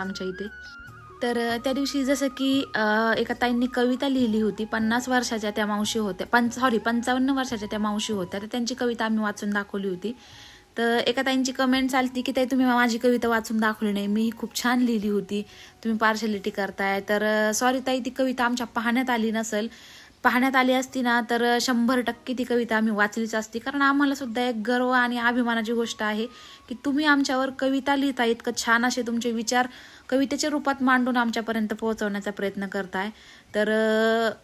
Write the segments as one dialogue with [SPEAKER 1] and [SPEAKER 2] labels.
[SPEAKER 1] आमच्या इथे. तर त्या दिवशी जसं की एका ताईंनी कविता लिहिली होती पन्नास वर्षाच्या त्या मावशी होत्या पं सॉरी पंचावन्न वर्षाच्या त्या मावशी होत्या तर त्यांची कविता आम्ही वाचून दाखवली होती. तर एका ताईंची कमेंट चालती की ताई तुम्ही माझी कविता वाचून दाखवली नाही मी ही खूप छान लिहिली होती तुम्ही पार्शलिटी करताय. तर सॉरी ताई ती कविता आमच्या पाहण्यात आली नसेल पाहण्यात आली असती ना तर शंभर टक्के ती कविता आम्ही वाचलीच असती. कारण आम्हाला सुद्धा एक गर्व आणि अभिमानाची गोष्ट आहे की तुम्ही आमच्यावर कविता लिहिता इतकं छान असे तुमचे विचार कवितेच्या रूपात मांडून आमच्यापर्यंत पोहोचवण्याचा प्रयत्न करताय. तर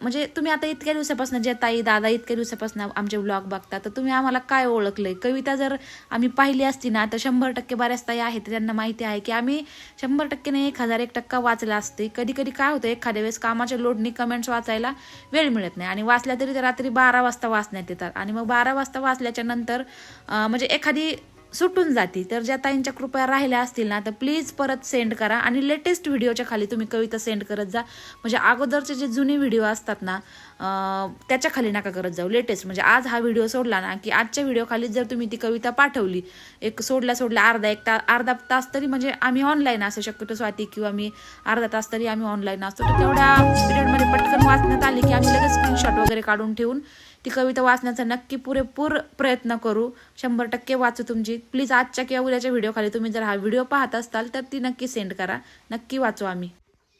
[SPEAKER 1] म्हणजे तुम्ही आता इतक्या दिवसापासून जे ताई दादा इतक्या दिवसापासून आमचे ब्लॉग बघता तर तुम्ही आम्हाला काय ओळखलंय? कविता जर आम्ही पाहिली असती ना तर शंभर टक्के बऱ्याच ताई आहेत त्यांना माहिती आहे की आम्ही शंभर टक्के नाही एक हजार एक टक्का वाचला असते. कधी कधी काय होतं एखाद्या वेळेस कामाच्या लोडनी कमेंट्स वाचायला वेळ मिळत नाही. आणि वाचल्या तरी रात्री बारा वाजता वाचण्यात येतात. आणि मग बारा वाजता वाचल्याच्या नंतर म्हणजे एखादी सुटून जाती. तर ज्या ताईंच्या कृपया राहिल्या असतील ना तर प्लीज परत सेंड करा. आणि लेटेस्ट व्हिडिओच्या खाली तुम्ही कविता सेंड करत जा. म्हणजे अगोदरचे जे जुने व्हिडिओ असतात ना त्याच्याखाली नका करत जाऊ लेटेस्ट म्हणजे आज हा व्हिडिओ सोडला ना की आजच्या व्हिडिओ खाली जर तुम्ही ती कविता पाठवली एक सोडल्या सोडल्या अर्धा एक ता अर्धा तास तरी म्हणजे आम्ही ऑनलाईन असू शक्यतो स्वाती किंवा मी अर्धा तास तरी आम्ही ऑनलाईन असतो. तर तेवढ्या पिरियडमध्ये पटकन वाचण्यात आली की आम्ही लगेच स्क्रीनशॉट वगैरे काढून ठेवून ती कविता वाचण्याचा नक्की पुरेपूर प्रयत्न करू. शंभर टक्के वाचू तुमची. प्लीज आजच्या किंवा उद्याच्या व्हिडिओ खाली तुम्ही जर हा व्हिडिओ पाहत असाल तर ती नक्की सेंड करा. नक्की वाचू आम्ही.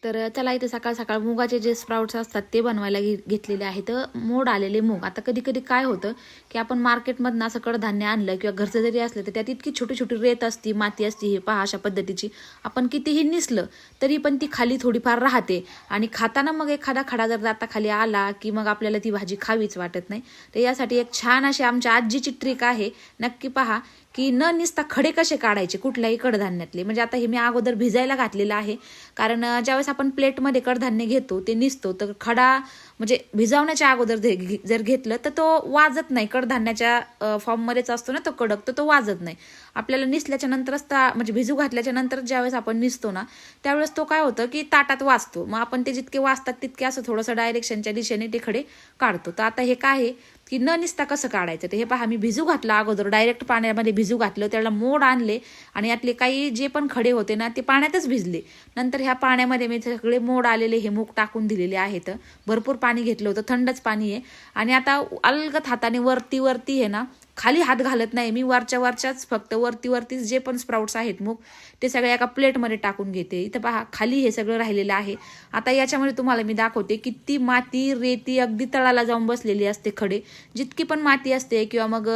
[SPEAKER 1] तर चला इथे सकाळ सकाळ मुगाचे जे स्प्राउट्स असतात ते बनवायला घे घेतलेले आहेत. मोड आलेले मूग. आता कधी कधी काय होतं की आपण मार्केटमधनं असं कडधान्य आणलं किंवा घरचं जरी असलं तर त्यात इतकी छोटी छोटी रेत असती माती असती हे पहा अशा पद्धतीची. आपण कितीही निसलं तरी पण ती खाली थोडीफार राहते. आणि खाताना मग एखादा खडा जर जाता खाली आला की मग आपल्याला ती भाजी खावीच वाटत नाही. तर यासाठी एक छान अशी आमच्या आजीची ट्रिक आहे. नक्की पहा की न निसता खडे कसे काढायचे कुठल्याही कडधान्यातले. म्हणजे आता हे मी अगोदर भिजायला घातलेलं आहे. कारण ज्यावेळेस आपण प्लेटमध्ये कडधान्य घेतो ते निसतो तर खडा म्हणजे भिजवण्याच्या अगोदर घे- जर घेतलं तर तो वाजत नाही. कडधान्याच्या फॉर्ममध्येच असतो ना तो कडक तर तो वाजत नाही. आपल्याला निसल्याच्या नंतरच ता म्हणजे भिजू घातल्याच्या नंतर ज्यावेळेस आपण निसतो ना त्यावेळेस तो काय होतं की ताटात वाजतो. मग आपण ते जितके वाजतात तितके असं थोडंसं डायरेक्शनच्या दिशेने ते खडे काढतो. तर आता हे काय आहे की न निसता कसं काढायचं? ते हे पहा मी भिजू घातला अगोदर डायरेक्ट पाण्यामध्ये भिजू घातलं त्याला मोड आणले आणि यातले काही जे पण खडे होते ना ते पाण्यातच भिजले. नंतर ह्या पाण्यामध्ये मी सगळे मोड आलेले हे मूग टाकून दिलेले आहेत. भरपूर पाणी घेतलं होतं थंडच पाणी आहे. आणि आता अलगत हाताने वरती वरती आहे ना खाली हात घालत नाही. मी वरच्या वरच्याच फक्त वरती वरतीच जे पण स्प्राउट्स आहेत मूग ते सगळे एका प्लेटमध्ये टाकून घेते. इथं पहा खाली हे सगळं राहिलेलं आहे. आता याच्यामध्ये तुम्हाला मी दाखवते किती माती रेती अगदी तळाला जाऊन बसलेली असते खडे. जितकी पण माती असते किंवा मग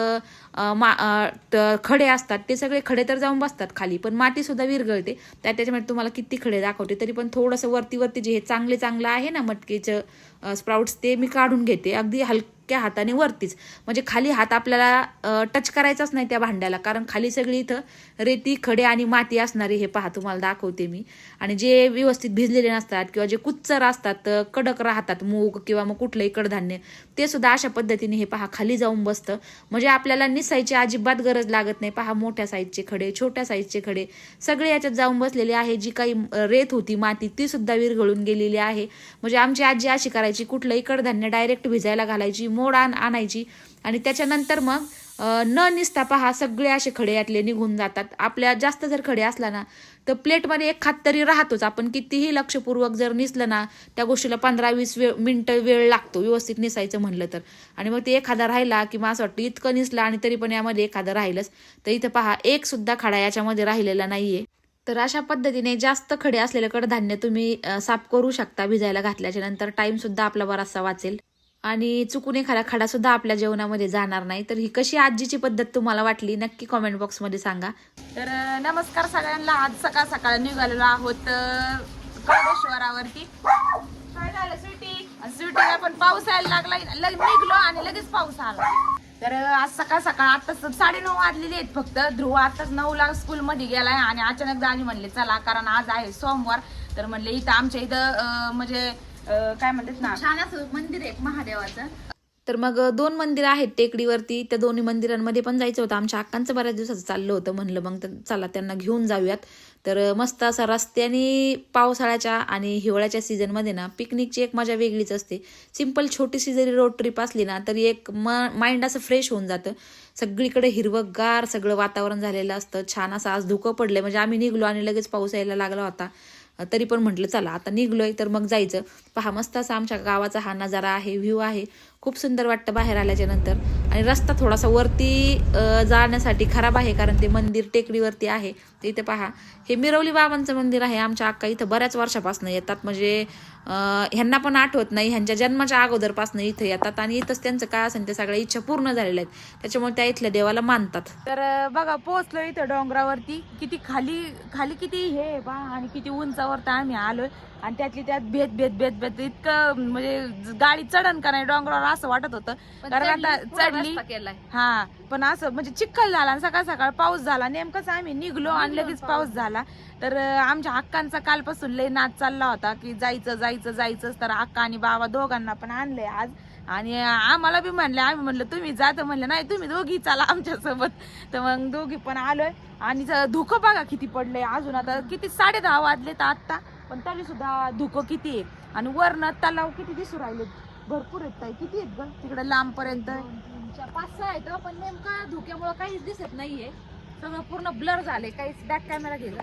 [SPEAKER 1] मा खडे असतात ते सगळे खडे तर जाऊन बसतात खाली पण मातीसुद्धा विरगळते विरघळते. त्या त्याच्यामध्ये तुम्हाला किती खडे दाखवते तरी पण थोडंसं वरती वरती जे हे चांगले चांगलं आहे ना मटकीचं स्प्राउट्स ते मी काढून घेते. अगदी हलक्या हाताने वरतीच. म्हणजे खाली हात आपल्याला टच करायचाच नाही त्या भांड्याला. कारण खाली सगळी इथं रेती खडे आणि माती असणारी हे पहा तुम्हाला दाखवते मी. आणि जे व्यवस्थित भिजलेले नसतात किंवा जे कुच्चर असतात कडक राहतात मूग किंवा मग कुठलंही कडधान्य ते सुद्धा अशा पद्धतीने हे पहा खाली जाऊन बसतं. म्हणजे आपल्याला निसायची अजिबात गरज लागत नाही. पहा मोठ्या साईजचे खडे छोट्या साईजचे खडे सगळे याच्यात जाऊन बसलेले आहे. जी काही रेत होती माती ती सुद्धा विरघळून गेलेली आहे. म्हणजे आमची आजी अशी करायची कुठलंही कडधान्य डायरेक्ट भिजायला घालायची मोड आण आणायची. आणि त्याच्यानंतर मग न निसता पहा सगळे असे खडे यातले निघून जातात. आपल्या जास्त जर खडे असला ना तर प्लेटमध्ये एक खात तरी राहतोच. आपण कितीही लक्षपूर्वक जर निसलं ना त्या गोष्टीला पंधरा वीस वेळ मिनटं वेळ लागतो. व्यवस्थित निसायचं म्हणलं तर. आणि मग ते एखादा राहिला किंवा असं वाटतं इतकं निसलं आणि तरी पण यामध्ये एखादं राहिलंच. तर इथं पहा एक सुद्धा खडा याच्यामध्ये राहिलेला नाहीये. तर अशा पद्धतीने जास्त खडे असलेलं कडधान्य तुम्ही साफ करू शकता भिजायला घातल्याच्या नंतर. टाईमसुद्धा आपला बराचसा वाचेल. आणि चुकून एखादा खडा सुद्धा आपल्या जेवणामध्ये जाणार नाही. तर ही कशी आजीची पद्धत तुम्हाला वाटली? नक्की कॉमेंट बॉक्समध्ये सांगा.
[SPEAKER 2] तर नमस्कार सगळ्यांना. आज सकाळ सकाळ निघालेलो आहोत काळेश्वरावरती काय झालं स्वीटी? स्वीटीला पण पाऊस यायला लागला. निघलो आणि लगेच पाऊस आला. तर आज सकाळ सकाळ आता साडेनऊ वाजलेले आहेत फक्त. ध्रुव आताच नऊला स्कूल मध्ये गेलाय आणि अचानक दाणी म्हणले चला कारण आज आहे सोमवार. तर म्हणले इथं आमच्या इथं म्हणजे काय म्हणतात ना?
[SPEAKER 1] छान असं मंदिर आहे महादेवाचं. तर मग दोन मंदिरं आहेत टेकडीवरती. त्या दोन्ही मंदिरांमध्ये पण जायचं होतं. आमच्या अक्कांचं बऱ्याच दिवसाचं चाललं होतं म्हणलं. मग तर चला त्यांना घेऊन जाऊयात. तर मस्त असा रस्त्याने पावसाळ्याच्या आणि हिवाळ्याच्या सीझनमध्ये ना पिकनिकची एक मजा वेगळीच असते. सिंपल छोटीशी जरी रोड ट्रिप असली ना तरी एक म माइंड असं फ्रेश होऊन जातं. सगळीकडे हिरवंगार सगळं वातावरण झालेलं असतं. छान असं आज धुकं पडलंय. म्हणजे आम्ही निघलो आणि लगेच पाऊस यायला लागला होता. तरी पण म्हटलं चला आता निघलोय तर मग जायचं. पहा मस्त असा आमच्या गावाचा हा नजारा आहे व्ह्यू आहे. खूप सुंदर वाटतं बाहेर आल्याच्यानंतर. आणि रस्ता थोडासा वरती जाण्यासाठी खराब आहे कारण ते मंदिर टेकडीवरती आहे. ते इथे पहा हे मिरवली बाबांचं मंदिर आहे. आमच्या अक्का इथं बऱ्याच वर्षापासून येतात. म्हणजे ह्यांना पण आठवत नाही. ह्यांच्या जन्माच्या अगोदरपासून इथं येतात आणि इथंच त्यांचं काय असेल ते सगळ्या इच्छा पूर्ण झालेल्या आहेत. त्याच्यामुळे त्या इथल्या देवाला मानतात.
[SPEAKER 2] तर बघा पोहोचलो इथं डोंगरावरती. किती खाली खाली किती हे बा आणि किती उंचावर तर आम्ही आलोय. आणि त्यातली त्यात भेद भेद भेद भेद. इतकं म्हणजे गाडी चढण का नाही डोंगरावर असं वाटत होतं. कारण आता चढली. हा पण असं म्हणजे चिखल झाला आणि सकाळ सकाळ पाऊस झाला. नेमकंच आम्ही निघलो आणि लगेच पाऊस झाला. तर आमच्या अक्कांचा कालपासून लय नाच चालला होता की जायचं जायचं जायचंच. तर अक्का आणि बाबा दोघांना पण आणलंय आज. आणि आम्हाला बी म्हणले आम्ही म्हणलं तुम्ही जा. तर म्हणलं नाही तुम्ही दोघी चला आमच्यासोबत. तर मग दोघी पण आलोय. आणि धुकं बघा किती पडलंय अजून. आता किती साडे दहा वाजले तर आत्ता. पण तरी सुद्धा धुकं किती आहे? आणि वरनं तलाव किती दिसू राहिले? भरपूर आहेत ताई. किती आहेत ग? तिकडे लांब पर्यंत
[SPEAKER 1] पाच सहा आहेत हो. पण नेमका धुक्यामुळे काहीच दिसत नाहीये. सगळं पूर्ण ब्लर झाले काहीच बॅक कॅमेरा गेला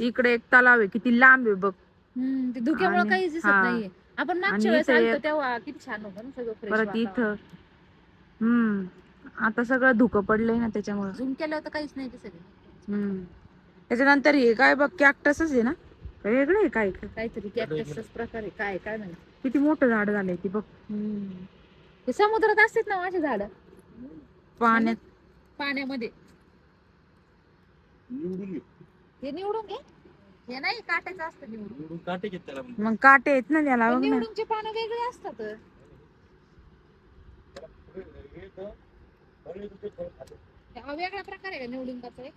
[SPEAKER 2] इकडे एक तलाव आहे किती लांब आहे बघ.
[SPEAKER 1] हम्म, ते धुक्यामुळे
[SPEAKER 2] आणि-
[SPEAKER 1] काहीच दिसत
[SPEAKER 2] हा.
[SPEAKER 1] नाहीये. आपण
[SPEAKER 2] आणि
[SPEAKER 1] मागच्या वेळेस
[SPEAKER 2] इथे
[SPEAKER 1] आलतो
[SPEAKER 2] एक-
[SPEAKER 1] तेव्हा किती छान होतं ना सगळं
[SPEAKER 2] परत. इथं. हम्म आता सगळं धुकं पडलंय ना त्याच्यामुळे.
[SPEAKER 1] झूम केलं तर काहीच नाही दिसत
[SPEAKER 2] हम्म. त्याच्यानंतर हे काय बघ कॅक्टसच आहे ना? काय वेगळं आहे काय
[SPEAKER 1] काहीतरी कॅक्टसचाच प्रकार आहे. काय काय माहिती.
[SPEAKER 2] किती मोठं झाड झालंय ती बघ.
[SPEAKER 1] ते समुद्रात असतात ना माझे झाड?
[SPEAKER 2] पाण्यात.
[SPEAKER 1] पाण्यामध्ये. हे निवडून घे. हे नाही काट्याचं असतं निवडून.
[SPEAKER 3] निवडून काटे घेत त्याला
[SPEAKER 2] मग. काटे आहेत ना त्याला
[SPEAKER 1] पण
[SPEAKER 2] बघ ना
[SPEAKER 1] पानं वेगळे असतात. हा वेगळा प्रकार आहे का निवडुंगाचा एक.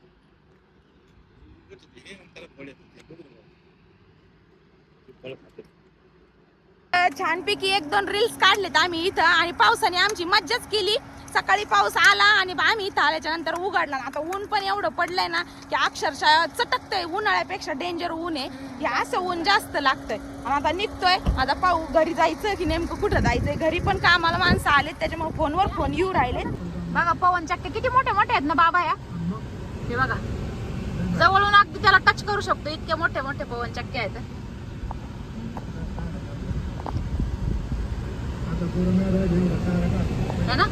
[SPEAKER 2] छानपैकी एक दोन रील्स काढलेत आम्ही इथं आणि पावसाने आमची मज्जाच केली. सकाळी पाऊस आला आणि आम्ही इथं आल्याच्यानंतर उघडला आता ऊन पण एवढं पडलंय ना की अक्षरशः चटकतंय. उन्हाळ्यापेक्षा डेंजर ऊन आहे. हे असं ऊन जास्त लागतंय. आणि आता निघतोय. आता पाहू घरी जायचं की नेमकं कुठं जायचंय. घरी पण कामाला माणसं आलेत त्याच्यामुळे फोनवर फोन येऊ राहिले बघा पवन चक्के किती मोठे मोठे आहेत ना बाबा या. हे बघा. जवळून अगदी त्याला टच करू शकतो. इतके मोठे मोठे पवन चक्के आहेत. है ना?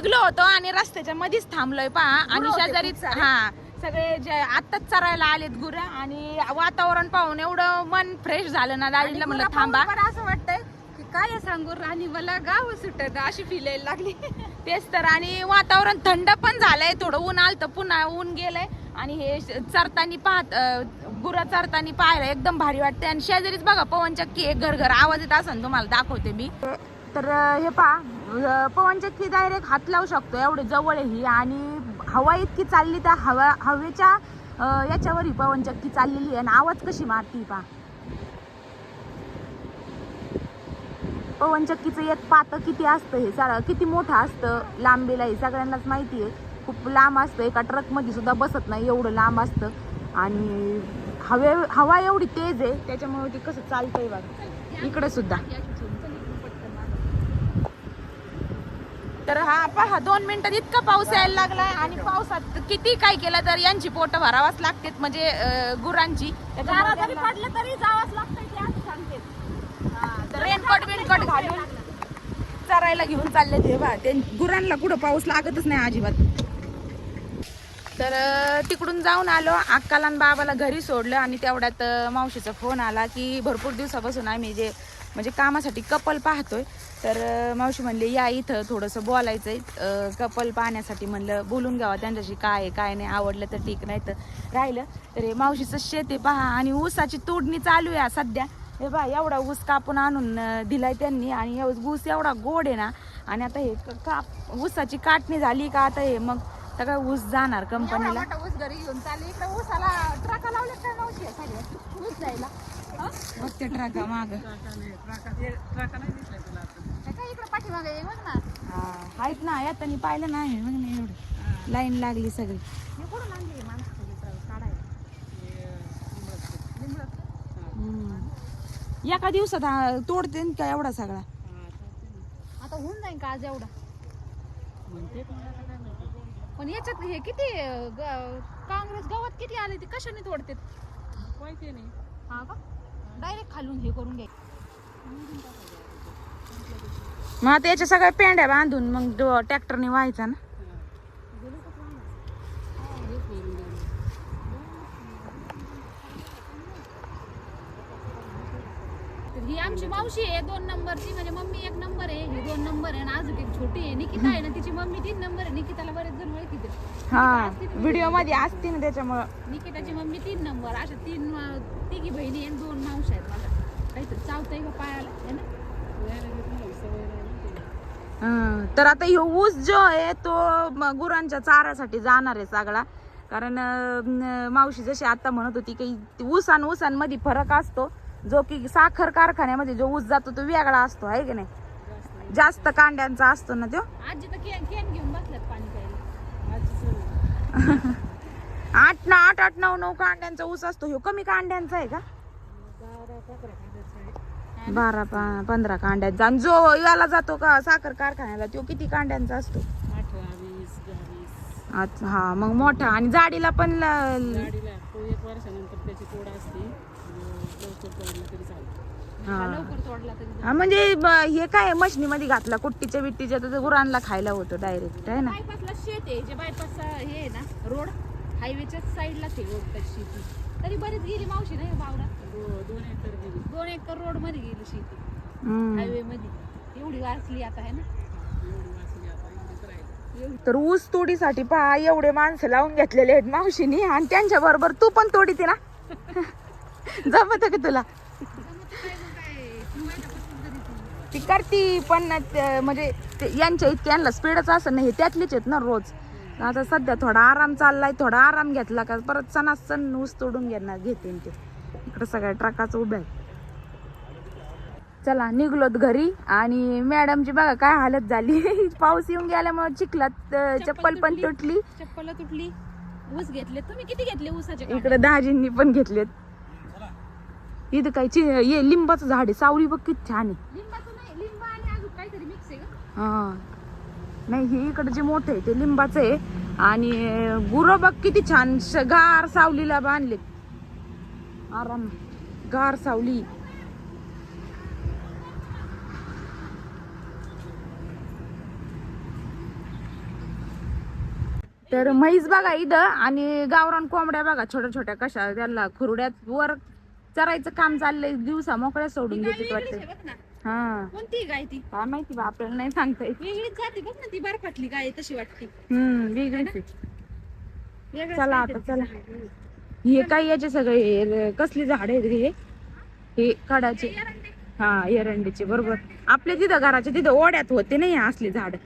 [SPEAKER 2] निघलो होतो आणि रस्त्याच्या मध्येच थांबलोय पहा. आणि शेजारीच हा सगळे जे आत्ताच चरायला आलेत गुर आणि वातावरण पाहून एवढं मन फ्रेश झालं ना दाजीला म्हणलं थांबा.
[SPEAKER 1] असं वाटतंय की काय सांगू? आणि मला गाव सुटत अशी फील यायला लागली.
[SPEAKER 2] तेच तर. आणि वातावरण थंड पण झालंय थोडं ऊन आलं तर पुन्हा ऊन गेलंय. आणि हे चरतानी पाहत गुर चरतानी पाहायला एकदम भारी वाटते आणि शेजारीच बघा पवनचक्की एक घर घर आवाज येत असेल तुम्हाला दाखवते मी. तर हे पहा पवनचक्की डायरेक्ट हात लावू शकतो एवढे जवळ आहे ही आणि हवा इतकी चालली त्या हवा हवेच्या याच्यावर ही पवनचक्की चाललेली आहे. आणि आवाज कशी मारती पहा. पवनचक्कीचं एक पातं किती असतं हे सारा किती मोठं असतं लांबीला हे सगळ्यांनाच माहिती आहे. खूप लांब असतं एका ट्रकमध्ये सुद्धा बसत नाही एवढं लांब असतं. आणि हवे हवा एवढी तेज आहे त्याच्यामुळे ते कसं चालतंय बघा. इकडे सुद्धा. तर हा पहा दोन मिनिटात इतका पाऊस यायला लागलाय आणि पावसात किती काय केलं तर यांची पोट भरावाच लागतेत म्हणजे गुरांची. पडलं तरी जावंच रेनकोट बिनकोट घालून चरायला घेऊन चालले ते बा ते गुरांना कुठं पाऊस लागतच नाही अजिबात. तर तिकडून जाऊन आलो. अक्काला आणि बाबाला घरी सोडलं आणि तेवढ्यात मावशीचा फोन आला की भरपूर दिवसापासून आम्ही जे म्हणजे कामासाठी कपल पाहतोय. तर मावशी म्हणले या इथं थोडंसं बोलायचंय. अं, कपल पाहण्यासाठी म्हणलं बोलून घ्यावा त्यांच्याशी काय आहे काय नाही आवडलं तर ठीक नाही तर राहिलं. तर हे मावशीचं शेत आहे पहा आणि ऊसाची तोडणी चालू आहे सध्या. हे बा एवढा ऊस कापून आणून दिलाय त्यांनी आणि ऊस एवढा गोड आहे ना आणि आता हे काप ऊसाची काटणी झाली का आता हे मग सगळं ऊस जाणार कंपनीला.
[SPEAKER 3] ऊस घरी घेऊन चालले इकडे ऊसाला ट्रका लावले काय मावशी? आहे ऊस जायला.
[SPEAKER 2] बघते ट्रका माग.
[SPEAKER 3] काय इकडे पाठीमागे आहे बघ ना
[SPEAKER 2] आहेत ना येतानी पाहिलं नाही मग नाही एवढं लाईन लागली सगळी. एका दिवसात हा, तोडते न का एवढा सगळा?
[SPEAKER 3] आता होऊन जाईन का आज एवढा? पण याच्यात हे किती काँग्रेस गावात किती आले ते कशाने तोडते हा का? डायरेक्ट खालून हे करून घ्याय
[SPEAKER 2] मग आता याच्या सगळ्या पेंड्या बांधून मग ट्रॅक्टरने व्हायचा ना?
[SPEAKER 3] तर ही आमची मावशी आहे दोन नंबरची. म्हणजे मम्मी एक नंबर आहे ही दोन नंबर आहे आणि अजून एक छोटी आहे. निकिता आहे ना तिची मम्मी तीन नंबर आहे. निकिताला बरेच जण
[SPEAKER 2] हा व्हिडिओमध्ये असते ना त्याच्यामुळं.
[SPEAKER 3] निकिताची मम्मी तीन नंबर अशा तीन तिघी बहिणी आणि दोन मावशी आहेत मला. काहीतरी चावतंय का पायाला है ना?
[SPEAKER 2] हं, तर आता ह्यो ऊस जो आहे तो म- गुरांच्या चाऱ्यासाठी जाणार आहे सगळा. कारण अं, मावशी जशी आता म्हणत होती की ऊस आणि ऊसांमध्ये फरक असतो. जो की साखर कारखान्यामध्ये जो ऊस जातो तो वेगळा असतो आहे की नाही? जास्त कांड्यांचा असतो ना तो.
[SPEAKER 3] आजी तर कॅन कॅन घेऊन बसल्यात पाणी प्यायला.
[SPEAKER 2] आठ ना आठ आठ नऊ नऊ कांड्यांचा ऊस असतो. ह्यो कमी कांड्यांचा आहे का? बारा पा- पंधरा कांड्यांचा. आणि जो याला जातो का साखर कारखान्याला तो किती कांड्यांचा असतो? अच्छा, हा मग मोठा. आणि जाडीला पण ल-
[SPEAKER 4] गाडीला तो एक वर्षानंतर त्याची तोड असते. लवकर तोडलं तरी चालतं.
[SPEAKER 3] हा. लवकर तोडला तरी
[SPEAKER 2] म्हणजे ब- हे काय मशनीमध्ये घातला कुट्टीच्या बिट्टीच्या तर ते गुरांना खायला होतो डायरेक्ट आहे ना?
[SPEAKER 3] बायपासला शेत आहे जे बायपास हे आहे ना रोड हायवेच्या साईडलाच आहे रोड त्या शेती. तरी बरीच गेली मावशी नाही बावडा?
[SPEAKER 4] दो- दोन एकर गेली.
[SPEAKER 3] दोन एकर रोडमध्ये गेली शेती.
[SPEAKER 2] हम्म.
[SPEAKER 3] हायवे मध्ये एवढी वाचली आता आहे ना?
[SPEAKER 4] एवढी वाचली आता एवढीच राहिली.
[SPEAKER 2] तर ऊस तोडीसाठी पहा एवढे माणसं लावून घेतलेले आहेत मावशीनी. आणि त्यांच्या बरोबर तू पण तोडीते ना. जमत का तुला? ती करती पण ते- म्हणजे ते- यांच्या इतक्या यांना स्पीडच असं नाही. त्यातलीच आहेत ना रोज. आता सध्या थोडा आराम चाललाय थोडा आराम घेतला का परत सणासण ऊस तोडून घेणार घेते ते. इकडे सगळ्या ट्रकाचं उभ्या चला निघलोत घरी आणि मॅडमची बघा काय हालत झाली. पाऊस येऊन गेल्यामुळे चिखलात चप्पल पण तुटली.
[SPEAKER 3] चप्पल तुटली. ऊस घेतले तुम्ही किती घेतले ऊसाचे कांडे?
[SPEAKER 2] इकडे दहाजींनी पण घेतलेत. इथं काय हे लिंबाचं झाड आहे. सावली बघ किती छान आहे. हा. नाही हे इकडे जे मोठं आहे ते लिंबाचं आहे. आणि गुरं बघ किती छान गार सावलीला बांधलेत आराम गार सावली. तर म्हैस बघा इथं आणि गावरान कोंबड्या बघा छोट्या छोट्या कशा त्याला खुरड्यात वर चरायचं काम चाललंय दिवसा मोकळ्या सोडून
[SPEAKER 3] वेगळीच
[SPEAKER 2] वाटतं हा.
[SPEAKER 3] कोणती गाय ती?
[SPEAKER 2] काय माहिती बा आपल्याला नाही सांगता येत.
[SPEAKER 3] वेगळीच जाते बघ ना ती बर्फातली गाय आहे, तशी वाटते.
[SPEAKER 2] हम्म वेगळीच आहे.
[SPEAKER 3] वेगळंच
[SPEAKER 2] चला आता
[SPEAKER 3] काहीतरी
[SPEAKER 2] चला. हे काय याचे सगळे हे कसली झाड आहेत हे? हे
[SPEAKER 3] एरंडे.
[SPEAKER 2] हा एरंडीचे बरोबर. आपल्या तिथं घराच्या तिथं ओढ्यात होते नाही असले झाड.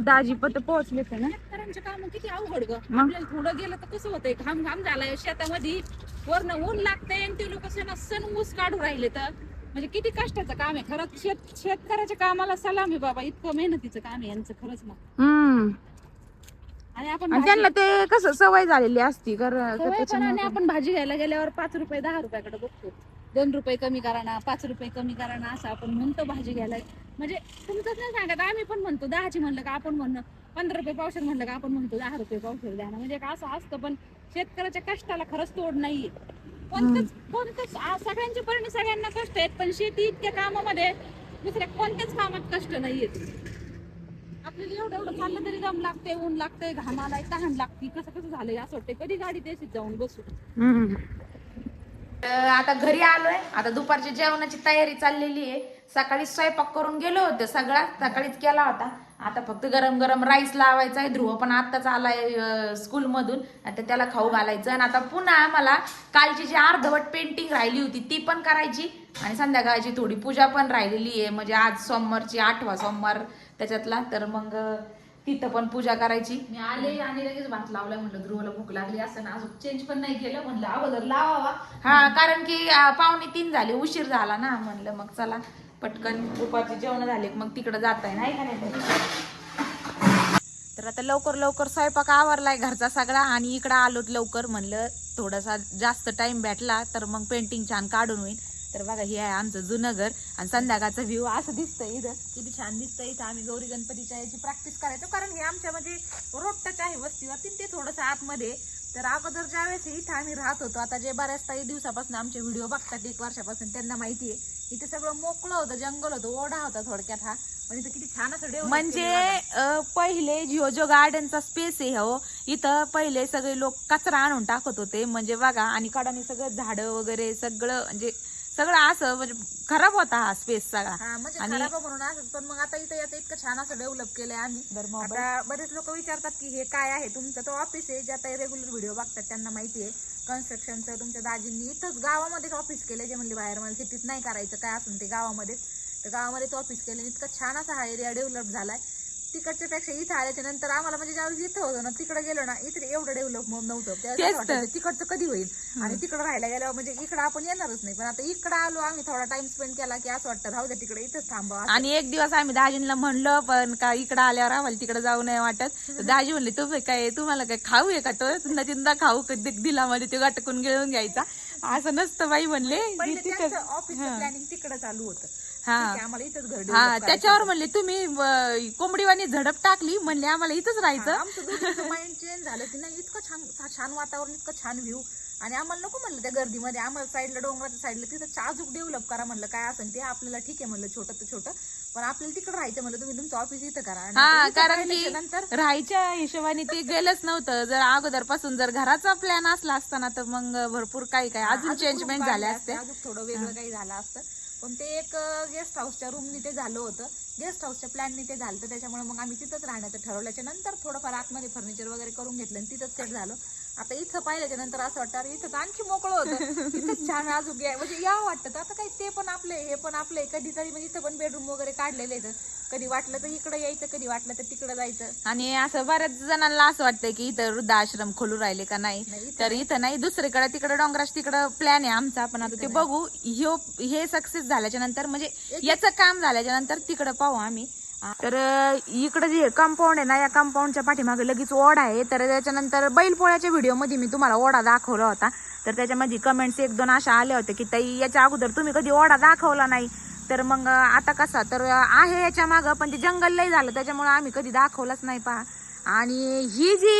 [SPEAKER 2] दाजी पत पोहोचले तर ना.
[SPEAKER 3] शेतकऱ्यांचे काम किती अवघड ग.
[SPEAKER 2] मग?
[SPEAKER 3] आपल्याला थोडं गेलं तर कसं होतंय? घाम घाम झालाय. शेतामध्ये वरनं ऊन लागतंय आणि ते लोक सण ऊस काढू राहिले तर. म्हणजे किती कष्टाचं काम आहे. खरंच शेत शेतकऱ्याच्या कामाला सलाम आहे बाबा. इतकं मेहनतीचं काम आहे यांचं खरंच ना.
[SPEAKER 2] हम्म.
[SPEAKER 3] आणि आपण
[SPEAKER 2] आणि त्यांना ते कसं सवय झालेली असती कर
[SPEAKER 3] सवय पण आणि
[SPEAKER 2] त्याच्यामुळे
[SPEAKER 3] आपण भाजी घ्यायला गेल्यावर पाच रुपये दहा रुपयाकडे बघतो. दोन रुपये कमी करा ना पाच रुपये कमी करा ना असं आपण म्हणतो भाजी घ्यायला. म्हणजे तुमचंच नाही सांगत आम्ही पण म्हणतो दहाची म्हणलं का आपण म्हणणं. पंधरा रुपये पावशेर म्हणलं का आपण म्हणतो दहा रुपये पावशेर द्या ना. म्हणजे एक असं असतं पण शेतकऱ्याच्या कष्टाला खरंच तोड नाहीये. कोणतंच कोणतंच आ- सगळ्यांचे परिणाम सगळ्यांना कष्ट आहेत पण शेती इतक्या कामामध्ये दुसऱ्या कोणत्याच कामात कष्ट नाहीयेत. आपल्याला एवढं एवढं चाललं तरी दम लागते ऊन लागतंय घाम आलाय तहान लागते. कसं कसं झालंय असं वाटतंय. कधी गाडी देशीत जाऊन बसू
[SPEAKER 2] हम्म.
[SPEAKER 3] तर आता घरी आलोय. आता दुपारच्या जेवणाची तयारी चाललेली आहे. सकाळी स्वयंपाक करून गेलो होतो सगळा. सकाळीच केला होता. आता फक्त गरम गरम राईस लावायचा आहे ध्रुव पण आत्ताच आलाय स्कूल मधून. आता त्याला खाऊ घालायचं. आणि आता पुन्हा आम्हाला कालची जी अर्धवट पेंटिंग राहिली होती ती पण करायची. आणि संध्याकाळची थोडी पूजा पण राहिलेली आहे. म्हणजे आज सोमवारची आठवा सोमवार त्याच्यातला. तर मग तिथं पण पूजा करायची.
[SPEAKER 2] मी आले आणि लगेच भात लावला म्हणलं ध्रुवला भूक लागली असं ना अजून चेंज पण नाही केलं. म्हणलं अगोदर लावावा.
[SPEAKER 3] हा कारण की अं, पावणे तीन झाले. उशीर झाला ना. म्हणलं मग चला. पटकन दुपारचे जेवण झाले मग तिकडे जात आहे नाही का नाही तर आता लवकर लवकर स्वयंपाक आवरलाय घरचा सगळा आणि इकडं आलोत लवकर म्हणलं थोडासा जास्त टाइम भेटला तर मग पेंटिंग छान काढून होईल तर बघा हे आहे आमचं जुनं घर आणि संध्याकाळचा व्ह्यू असं दिसतंय इथं. किती छान दिसतंय इथं. आम्ही गौरी गणपतीच्या याची प्रॅक्टिस करायचो कारण हे आमच्या म्हणजे रोडटच आहे वस्तीवरती आणि ते थोडंसं आतमध्ये. तर अगोदर ज्या वेळेस इथं आम्ही राहत होतो आता जे बऱ्याच काही दिवसापासून आमचे व्हिडिओ बघतात एक वर्षापासून त्यांना माहिती आहे इथे सगळं मोकळं होतं जंगल होतं ओढा होता थोडक्यात हा. पण इथं किती छान असं
[SPEAKER 2] म्हणजे. अं, पहिले जिओ जो गार्डनचा स्पेस आहे हो. इथं पहिले सगळे लोक कचरा आणून टाकत होते. म्हणजे बघा आणि कडाने सगळं झाडं वगैरे सगळं म्हणजे सगळं असं म्हणजे खराब होता हा स्पेस सगळा.
[SPEAKER 3] हा म्हणजे
[SPEAKER 2] आणि-
[SPEAKER 3] खराब म्हणून असंच पण मग आता इथं आता इतकं छान असं डेव्हलप केलंय आम्ही.
[SPEAKER 2] बरं मग
[SPEAKER 3] आता बरेच लोक विचारतात की हे काय आहे? तुमचं तो ऑफिस आहे ज्यात रेग्युलर व्हिडिओ बघतात त्यांना माहिती आहे. कन्स्ट्रक्शनचं तुमच्या दाजींनी इथंच गावामध्येच ऑफिस केलं जे म्हणले बाहेर मला सिटीत नाही करायचं काय असून ते गावामध्येच. तर गावामध्येच ऑफिस केलं आणि इतकं छान असा हा एरिया डेव्हलप झाला आहे तिकडच्या पेक्षा इथं आल्याच्यानंतर आम्हाला म्हणजे ज्यावेळेस इथं होतं ना तिकडे गेलो ना इथे एवढं डेव्हलप नव्हतं.
[SPEAKER 2] तेच.
[SPEAKER 3] वाटायचं, तिकडचं कधी होईल? आणि तिकडे राहायला गेल्यावर म्हणजे इकडे आपण येणारच नाही. पण आता इकडे आलो आम्ही थोडा टाइम स्पेंड केला की असं वाटतं राहू द्या तिकडे इथंच थांबा.
[SPEAKER 2] आणि एक दिवस आम्ही दाजींना म्हणलं पण का इकडं आल्यावर आम्हाला तिकडे जाऊ नाही वाटत. तर दाजी म्हणले तुम्ही काय तुम्हाला काय खाऊ आहे का तो? तिंदा तिंदा खाऊ कधी दिला मध्ये ते गटकून गिळून घ्यायचा. असं नसतं बाई म्हणले.
[SPEAKER 3] पहिले
[SPEAKER 2] तिथं-
[SPEAKER 3] त्यांचं ऑफिसचं प्लॅनिंग तिकडे चालू होतं.
[SPEAKER 2] हा.
[SPEAKER 3] आम्हाला इथंच घर
[SPEAKER 2] हा त्याच्यावर. म्हणले तुम्ही अं, कोंबडीवाणी झडप टाकली म्हणले आम्हाला इथंच राहायचं.
[SPEAKER 3] आमचं माइंड चेंज झालं की नाही इतकं छान छान वातावरण इतकं छान व्ह्यू आणि आम्हाला नको म्हणलं त्या गर्दीमध्ये आम्हाला साईडला डोंगराच्या साईडला तिथं अजून डेव्हलप करा म्हणलं काय असेल ते आपल्याला ठीक आहे म्हणलं छोटं तर छोटं. पण आपल्याला तिकडे राहायचं म्हणलं तुम्ही तुमचं ऑफिस इथं करा. आणि
[SPEAKER 2] हा
[SPEAKER 3] आता इथं
[SPEAKER 2] कारण
[SPEAKER 3] राहिल्याच्या नंतर
[SPEAKER 2] राहायच्या हिशोबाने ते गेलंच नव्हतं. जर अगोदरपासून जर घराचा प्लॅन असला असताना तर मग भरपूर काही काही अजून
[SPEAKER 3] अजून
[SPEAKER 2] चेंजमेंट झाल्या
[SPEAKER 3] काढले
[SPEAKER 2] असत्या
[SPEAKER 3] अजून थोडं वेगळं काही झालं असतं. पण ते एक गेस्ट हाऊसच्या रूमनी ते झालं होतं. गेस्ट हाऊसच्या प्लॅननी ते झालं तर त्याच्यामुळे मग आम्ही तिथंच राहण्याचं ठरवल्याच्या नंतर थोडंफार आतमध्ये फर्निचर वगैरे करून घेतलं आणि तिथंच सेट झालं. आता इथं पाहिल्याच्या नंतर असं वाटतं अरे इथं तर आणखी मोकळं होतं. इथं छान अजून म्हणजे या वाटतं. आता काही ते पण आपले हे पण आपले कधीतरी म्हणजे इथं पण बेडरूम वगैरे काढलेले आहेत. कधी वाटलं तर इकडे यायचं कधी वाटलं तर तिकडे जायचं.
[SPEAKER 2] आणि असं बऱ्याच जणांना असं वाटतंय की इथं वृद्धाश्रम खोलू राहिले का नाही?
[SPEAKER 3] नाही, इथं
[SPEAKER 2] तर इथं नाही दुसरीकडे तिकडे डोंगराश तिकडं प्लॅन आहे आमचा पण आता ते बघू. ह्यो हे सक्सेस झाल्याच्यानंतर म्हणजे याचं काम झाल्याच्यानंतर तिकडं पाहू आम्ही. तर अं, इकडं जे कंपाऊंड आहे ना या कंपाऊंडच्या पाठीमागे लगेच ओढा आहे. तर त्याच्यानंतर बैलपोळ्याच्या व्हिडिओमध्ये मी तुम्हाला ओढा दाखवला होता. तर त्याच्यामध्ये कमेंट्स एक दोन अशा आल्या होत्या की ताई याच्या अगोदर तुम्ही कधी ओढा दाखवला नाही? तर मग आता कसा? तर आहे याच्या मागं पण ते जंगल लय झालं त्याच्यामुळं आम्ही कधी दाखवलंच नाही पहा. आणि ही जी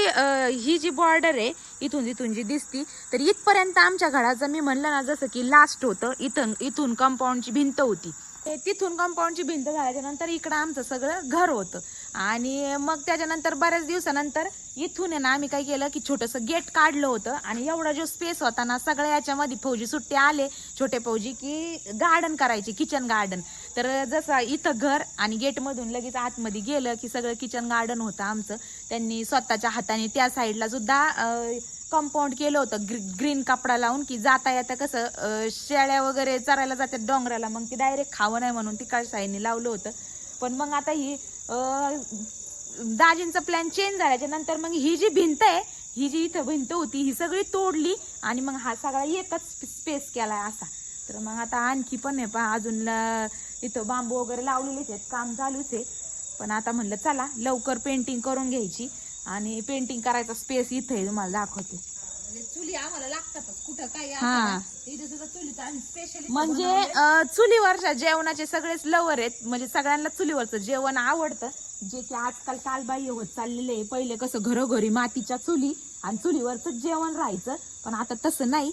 [SPEAKER 2] ही जी बॉर्डर आहे इथून इथून जी दिसती तर इथपर्यंत आमच्या घराचं मी म्हणलं ना जसं की लास्ट होतं इथून इथून कंपाऊंडची भिंत होती. ते तिथून कंपाऊंडची भिंत झाल्याच्यानंतर इकडं आमचं सगळं घर होतं. आणि मग त्याच्यानंतर बऱ्याच दिवसानंतर इथून आहे ना आम्ही काय केलं की छोटंसं गेट काढलं होतं आणि एवढा जो स्पेस होता ना सगळ्या याच्यामध्ये फौजी सुट्टे आले. छोटे फौजी की गार्डन करायचे किचन गार्डन तर जसं इथं घर आणि गेटमधून लगेच आतमध्ये गेलं की सगळं किचन गार्डन होतं आमचं. त्यांनी स्वतःच्या हाताने त्या साईडला सुद्धा कंपाऊंड केलं होतं ग्री ग्रीन कपडा लावून की जाता येता कसं शेळ्या वगैरे चरायला जातात डोंगराला मग ती डायरेक्ट खावं नाही म्हणून तिकडच्या साईडने लावलं होतं. पण मग आता ही दाजींचा प्लॅन चेंज झाल्याच्यानंतर मग ही जी भिंत आहे ही जी इथं भिंत होती ही सगळी तोडली आणि मग हा सगळा एकच स्पेस केलाय असा. तर मग आता आणखी पण आहे पहा अजून इथं बांबू वगैरे लावलेलेच आहेत काम चालूच आहे. पण आता म्हणलं चला लवकर पेंटिंग करून घ्यायची. आणि पेंटिंग करायचा स्पेस इथं आहे तुम्हाला दाखवते.
[SPEAKER 5] म्हणजे चुली आम्हाला लागतातच कुठं काही
[SPEAKER 2] हा.
[SPEAKER 5] असं इथे सुद्धा चुलीचं आम्ही स्पेशली
[SPEAKER 2] म्हणजे अं, चुलीवरच्या जेवणाचे सगळेच लवर आहेत. म्हणजे सगळ्यांना चुलीवरचं जेवण आवडतं. जे की आजकाल कालबाह्य होत चाललेले आहे. पहिले कसं घरोघरी मातीच्या चुली आणि चुलीवरचं जेवण राहायचं. पण आता तसं नाही.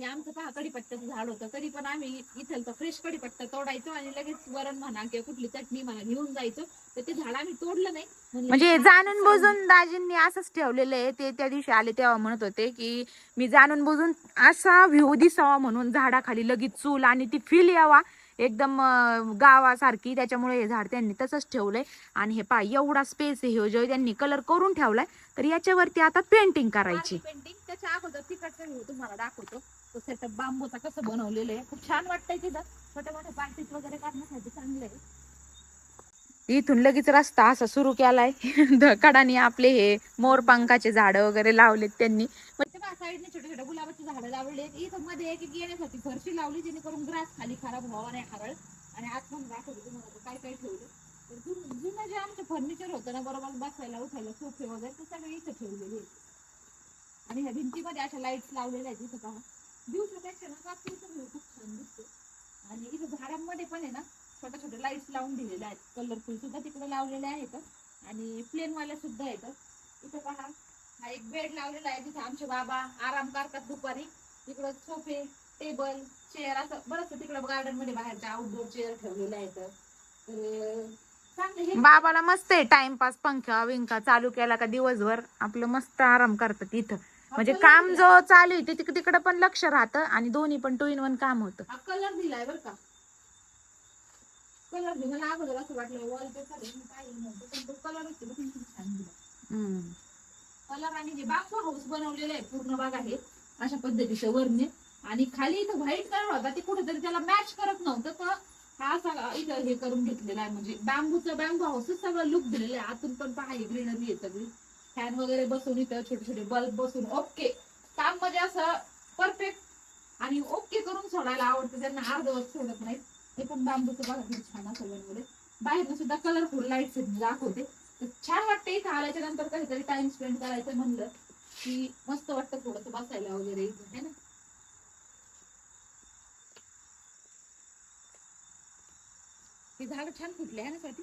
[SPEAKER 3] हे आमचं पहा कडीपत्त्याचं झाड होतं. कधी पण आम्ही इथं तर फ्रेश कडीपत्ता तोडायचो आणि लगेच वरण म्हणा किंवा कुठली चटणी म्हणा घेऊन जायचो. तर ते झाड आम्ही तोडलं नाही.
[SPEAKER 2] म्हणजे जाणून बुजून दाजींनी असंच ठेवलेलं आहे. ते त्या दिवशी आले तेव्हा म्हणत होते की मी जाणून बुजून असा व्ह्यू दिसावा म्हणून झाडाखाली लगेच चूल आणि ती फील यावा. एकदम गावासारखी त्याच्यामुळे हे झाड त्यांनी तसंच ठेवलंय. आणि हे पा एवढा स्पेस आहे ह्यो जो त्यांनी कलर करून ठेवलाय. तर याच्यावरती आता पेंटिंग करायची.
[SPEAKER 3] पेंटिंग त्याच्या अगोदर तिकडचा व्ह्यू तुम्हाला दाखवतो. तो सेटअप बांबूचा कसं बनवलेलं आहे. खूप छान वाटतंय तिथं. छोट्या मोठ्या पार्टीज वगैरे करण्यासाठी चांगलं आहे.
[SPEAKER 2] इथून लगेच रस्ता असा सुरू केलाय. कडाने आपले हे मोरपंखाचे झाड वगैरे लावलेत त्यांनी.
[SPEAKER 3] पहा साईडने छोटे छोटे गुलाबाची झाडं आहेत. इथं मध्ये एक येण्यासाठी फरशी लावली जेणेकरून ग्रास खाली खराब व्हावा नाही हरळ. आणि आत पण तुम्हाला आता काय काय ठेवलं. जुन- जे आमचं फर्निचर होतं ना बरोबर बसायला उठायला सोफे वगैरे ते सगळे इथं ठेवलेले आणि ह्या भिंतीमध्ये अशा लाईट्स लावलेल्या आहेत इथं पहा. दिवसापेक्षा ना रात्रीचा व्ह्यू खूप छान दिसतो. आणि इथं झाडांमध्ये पण आहे ना छोट्या छोट्या लाईट्स लावून दिलेल्या आहेत. कलरफुल सुद्धा तिकडे लावलेले आहेत. आणि प्लेनवाल्या सुद्धा आहेत. इथं पहा हा एक बेड लावलेला आहे तिथे आमचे बाबा आराम करतात दुपारी. तिकडं सोफे टेबल चेअर असं बरंच तिकडं गार्डनमध्ये बाहेरच्या आउटडोर चेअर ठेवलेल्या आहेत. तर चांगले
[SPEAKER 2] बाबाला मस्त आहे टाइमपास पंखा विंखा चालू केला का दिवसभर आपलं मस्त आराम करतात इथं. म्हणजे काम. जो चालू आहे ते तिकडे पण लक्ष राहतं आणि दोन्ही पण टू इन वन काम होतं.
[SPEAKER 3] हा कलर दिलाय बरं का? कलर दिला मला अगोदर असं वाटलं वॉलपेपर आहे मी पाहिलं नव्हतं पण तो कलर असतो बघ किती छान दिला.
[SPEAKER 2] हम्म.
[SPEAKER 3] कलर आणि जे हाऊस बनवलेलं आहे पूर्ण बाग आहे. अशा पद्धतीचं वरने. आणि खाली इथं व्हाईट कलर होता ते कुठेतरी त्याला मॅच करत नव्हतं तर हा असा इथं हे करून घेतलेला आहे. म्हणजे बांबूचं बांबू हाऊसच सगळं लुक दिलेलं आहे. आतून पण पहा ग्रीनरी आहे सगळी. फॅन वगैरे बसून इथं छोटे छोटे बल्ब बसून ओके काम म्हणजे असं परफेक्ट आणि ओके करून सोडायला आवडतं. त्यांना अर्धवट सोडत नाहीत हे पण बांबूचं बघा किती छान असं बनवलंय. बाहेरनं सुद्धा कलरफुल लाईट्स दाखवते. तर छान वाटतं इथं आल्याच्यानंतर काहीतरी टाइम स्पेंड करायचं म्हणलं की मस्त वाटतं थोडस बसायला वगैरे. इथं है ना? हे झाड छान फुटले आहे ना साठी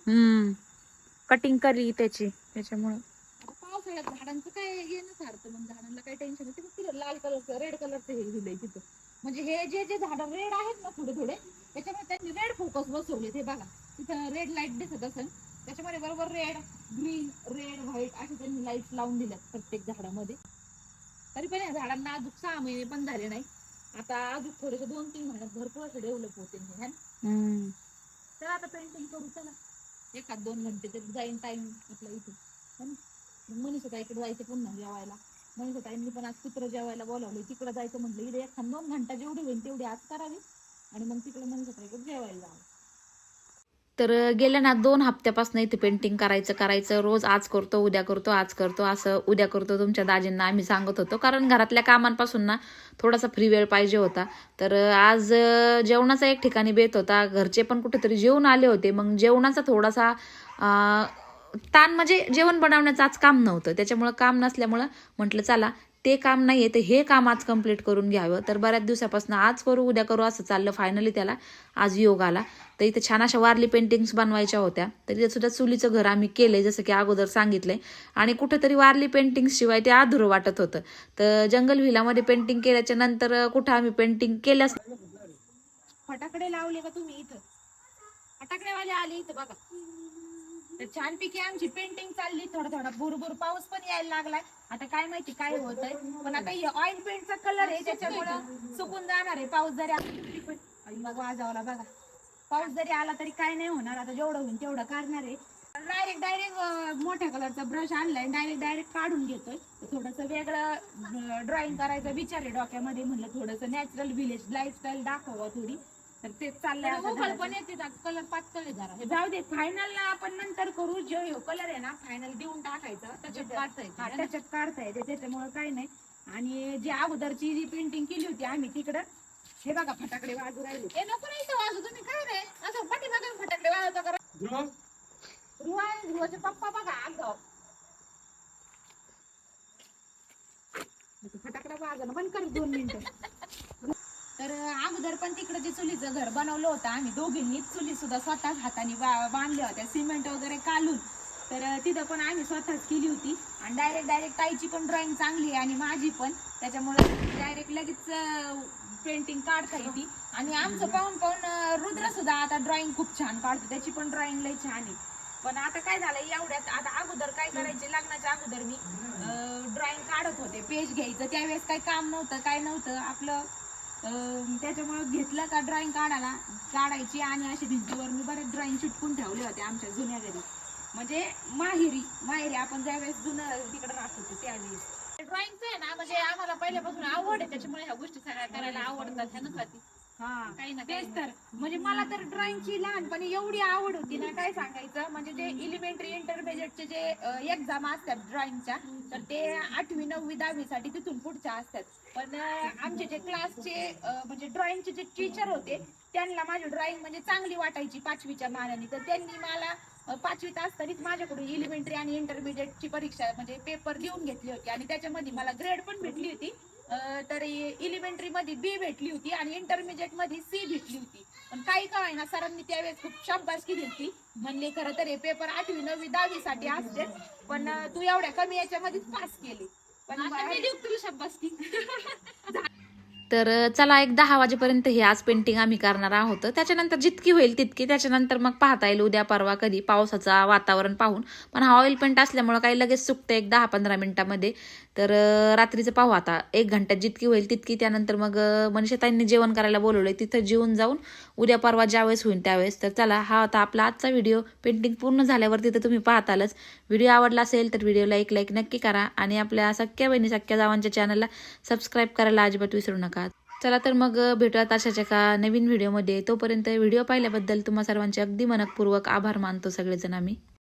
[SPEAKER 2] कटिंग करी त्याची त्याच्यामुळे.
[SPEAKER 3] पावसाळ्यात झाडांचं काय येणं सारखं मग झाडांना काही टेन्शन नाही. तिथं लाल कलरचं रेड कलरचं हे दिलंय तिथं. म्हणजे हे जे जे झाड रेड आहेत ना थोडे थोडे त्याच्यामुळे त्यांनी रेड फोकस बसवले ते बघा. तिथं रेड लाइट दिसत असेल त्याच्यामध्ये बरोबर रेड ग्रीन रेड व्हाईट असे त्यांनी लाइट लावून दिल्यात प्रत्येक झाडामध्ये. तरी पण या झाडांना अजून सहा महिने पण झाले नाही. आता अजून थोडेसे दोन तीन महिन्यात भरपूर असे डेव्हलप होते हे है. चला आता पेंटिंग करू चला. एखाद दोन घंटे तरी जाईन टाइम आपला इथे है मनीषा ताईकडे जायचं पुन्हा जेवायला. मनीषा ताईंनी पण आज कुत्र जेवायला बोलावले. तिकडे जायचं म्हटलं इथे एखाद दोन घंटा जेवढी होईल तेवढी आज करावी. आणि मग तिकडे मनीषा ताईकडे जेवायला जावं.
[SPEAKER 1] तर गेल्या ना दोन हप्त्यापासून इथे पेंटिंग करायचं करायचं. रोज आज करतो उद्या करतो आज करतो. असं उद्या करतो तुमच्या दाजींना आम्ही सांगत होतो. कारण घरातल्या कामांपासून ना थोडासा फ्री वेळ पाहिजे होता. तर आज जेवणाचा एक ठिकाणी बेत होता. घरचे पण कुठेतरी जेवून आले होते. मग जेवणाचा थोडासा ताण म्हणजे जेवण बनवण्याचं आज काम नव्हतं. त्याच्यामुळं काम नसल्यामुळं म्हटलं चला ते काम नाही आहे तर हे काम आज कंप्लीट करून घ्यावं. तर बऱ्याच दिवसापासून आज करू उद्या करू असं चाललं. फायनली त्याला आज योग आला. तर इथं छान अशा वारली पेंटिंग्स बनवायच्या होत्या. तर सुद्धा चुलीचं घर आम्ही केलंय जसं की अगोदर सांगितलंय. आणि कुठंतरी वारली पेंटिंग्स शिवाय ते अधुरं वाटत होतं. तर जंगल व्हिलामध्ये पेंटिंग केल्याच्यानंतर कुठं आम्ही पेंटिंग केल्यास
[SPEAKER 3] फटाकडे लावले का तुम्ही इथं? फटाकडेवाले आले इथं बघा. तर छानपैकी आमची पेंटिंग चालली थोडा थोडा भुरभुर पाऊस पण यायला लागलाय. आता काय माहिती काय होत आहे पण आता हे ऑइल पेंटचा कलर आहे त्याच्यामुळं सुकून जाणार आहे. पाऊस जरी आला मग वाजावला बघा. पाऊस जरी आला तरी काय नाही होणार. आता जेवढं होईल तेवढं काढणार आहे. डायरेक्ट डायरेक्ट मोठ्या कलरचा ब्रश आणलाय डायरेक्ट डायरेक्ट काढून घेतोय. थोडस वेगळं ड्रॉइंग करायचा विचार आहे डोक्यामध्ये. म्हणलं थोडस नॅचरल विलेज लाईफस्टाईल दाखवा थोडी. तर तेच चाललंय आता पण येते कलर जरा. जाऊ दे फायनल आपण नंतर करू. जो कलर आहे ना फायनल देऊन टाकायचा. त्याच्यात काढता येते. हा, त्याच्यात काढता येते. त्याच्यामुळे काही नाही. आणि जी अगोदरची जी पेंटिंग केली होती आम्ही तिकडं हे बघा फटाकडे वाजू राहिले. हे नको नाही इथं वाजू. तुम्ही काय रे? असं पाठीमागे फटाकडे वाजवता करा. रुवा रुवाचे पप्पा बघा आगाव. फटाकडा वाजवणं बंद कर दोन मिनिटं. तर अगोदर पण तिकडे जे चुलीचं घर बनवलं होतं आम्ही दोघींनी चुली सुद्धा स्वतःच हाताने बांधल्या होत्या सिमेंट वगैरे कालून. तर तिथं पण आम्ही स्वतःच केली होती. आणि डायरेक्ट डायरेक्ट ताईची पण ड्रॉइंग चांगली आहे आणि माझी पण. त्याच्यामुळे डायरेक्ट लगेच
[SPEAKER 2] पेंटिंग काढता येते. आणि आमचं पाहून पाहून रुद्र सुद्धा आता ड्रॉइंग खूप छान काढतो. त्याची पण ड्रॉइंग लई छान आहे. पण आता काय झालं एवढ्यात आता अगोदर काय करायचे लग्नाच्या अगोदर मी ड्रॉइंग काढत होते. पेज घ्यायचं. त्यावेळेस काही काम नव्हतं काय नव्हतं. आपलं त्याच्यामुळं घेतलं का ड्रॉइंग काढायला? काढायची आणि अशी भिंतीवर मी बरेच ड्रॉइंग चिटकून ठेवले होते आमच्या जुन्या घरी. म्हणजे माहेरी माहेरी आपण ज्यावेळेस जुनं तिकडे राहत होतो त्यावेळेस.
[SPEAKER 3] ड्रॉइंगचं आहे ना म्हणजे आम्हाला पहिल्यापासून आवड आहे त्याच्यामुळे ह्या गोष्टी सगळ्या करायला आवडतात ह्या नका
[SPEAKER 2] हा.
[SPEAKER 3] काही ना काही
[SPEAKER 2] तेच तर. म्हणजे मला तर ड्रॉइंगची लहानपणी एवढी आवड होती ना काय सांगायचं? म्हणजे जे इलिमेंटरी इंटरमिजिएटचे जे एक्झाम असतात ड्रॉइंगच्या तर ते आठवी नववी दहावी साठी तिथून पुढच्या असतात. पण आमचे जे क्लासचे म्हणजे ड्रॉइंगचे जे टीचर होते त्यांना माझी ड्रॉइंग म्हणजे चांगली वाटायची पाचवीच्या मानाने. तर त्यांनी मला पाचवीत असतानाच माझ्याकडून इलिमेंटरी आणि इंटरमिजिएटची परीक्षा म्हणजे पेपर लिहून घेतली होती. आणि त्याच्यामध्ये मला ग्रेड पण भेटली होती. तर इलिमेंटरी मध्ये बी भेटली होती आणि इंटरमिजिएटमध्ये सी भेटली होती. पण काही काय ना सरांनी त्यावेळेस खूप शाबासकी दिली म्हणले खरं तर हे पेपर आठवी नववी दहावी साठी असते पण तू एवढ्या कमी याच्यामध्येच पास केले. पण
[SPEAKER 3] तुला शब्बासकी
[SPEAKER 1] तर चला एक दहा वाजेपर्यंत हे आज पेंटिंग आम्ही करणार आहोत. त्याच्यानंतर जितकी होईल तितकी त्याच्यानंतर मग पाहता येईल उद्या परवा कधी पावसाचा वातावरण पाहून. पण हा ऑइल पेंट असल्यामुळं काही लगेच सुकतं एक दहा पंधरा मिनिटामध्ये. तर रात्रीचं पाहू आता. एक घंट्यात जितकी होईल तितकी त्यानंतर मग मनीषाताईंनी जेवण करायला बोलवलं तिथं जेवून जाऊन उद्या परवा ज्यावेळेस होईल त्यावेळेस. तर चला हा होता आपला आजचा व्हिडिओ. पेंटिंग पूर्ण झाल्यावर तिथं तुम्ही पाहतालच. व्हिडिओ आवडला असेल तर व्हिडिओला एक लाईक नक्की करा आणि आपल्या सख्या बहिणी सख्या जावांच्या चॅनलला सबस्क्राईब करायला अजिबात विसरू नका. चला तर मग भेटूयात अशाच्या एका नवीन व्हिडिओमध्ये. तोपर्यंत व्हिडिओ पाहिल्याबद्दल तुम्हा सर्वांचे अगदी मनपूर्वक आभार मानतो सगळेजण आम्ही.